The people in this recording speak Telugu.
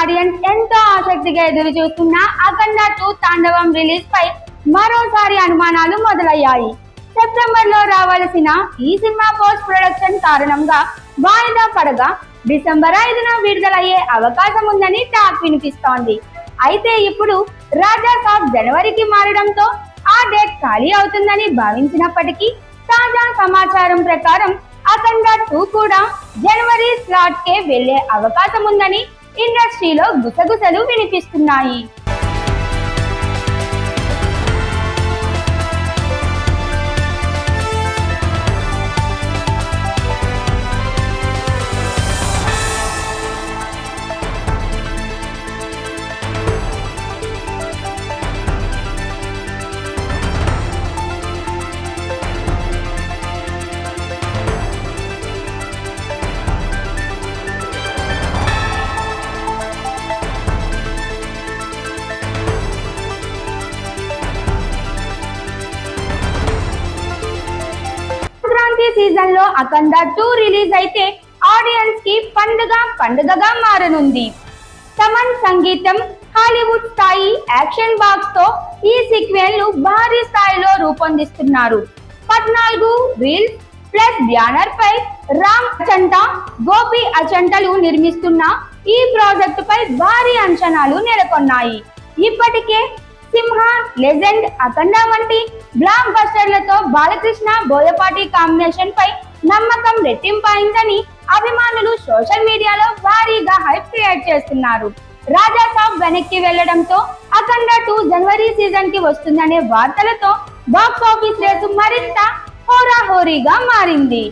ఆసక్తిగా ఎదురు చూస్తున్న అఖండ టూ తాండవం రిలీజ్ పై మరోసారి అనుమానాలు మొదలయ్యాయి. సెప్టెంబర్లో రావాల్సిన ఈ సినిమా పోస్ట్ ప్రొడక్షన్ కారణంగా వాయిదా పడగా డిసెంబర్ ఐదున విడుదలయ్యే అవకాశం ఉందని టాక్ వినిపిస్తోంది. అయితే ఇప్పుడు రాజా సాబ్ జనవరికి మారడంతో ఆ డేట్ ఖాళీ అవుతుందని భావించినప్పటికీ తాజా సమాచారం ప్రకారం అఖండ టూ కూడా జనవరి స్లాట్ కే వెళ్ళే అవకాశం ఉందని ఇండస్ట్రీలో గుసగుసలు వినిపిస్తున్నాయి. సీజన్లో అఖండ టూ రిలీజ్ అయితే ఆడియన్స్కి పండుగ పండుగగా మారనుంది. తమన్ సంగీతం హాలీవుడ్ స్థాయి యాక్షన్ బాక్స్తో ఈ సీక్వెల్ను భారీ స్థాయిలో రూపొందిస్తున్నారు. పద్నాలుగు రీల్స్ ప్లస్ బ్యానర్ పై రామ్ అచంట గోపి అచంటలు నిర్మిస్తున్న ఈ ప్రాజెక్టు పై భారీ అంచనాలు నెలకొన్నాయి. ఇప్పటికే సింహ లెజెండ్ అఖండ వంటి బ్లాక్ బస్టర్లతో బాలకృష్ణ బోయపాటి కాంబినేషన్ పై నమ్మకం రెట్టింపైందని అభిమానులు సోషల్ మీడియాలో భారీగా హైప్ క్రియేట్ చేస్తున్నారు. రాజా సాబ్ వెనక్కి వెళ్ళడంతో అఖండ టూ జనవరి సీజన్కి వస్తుందనే వార్తలతో బాక్స్ ఆఫీస్ రేసు మరింత హోరాహోరీగా మారింది.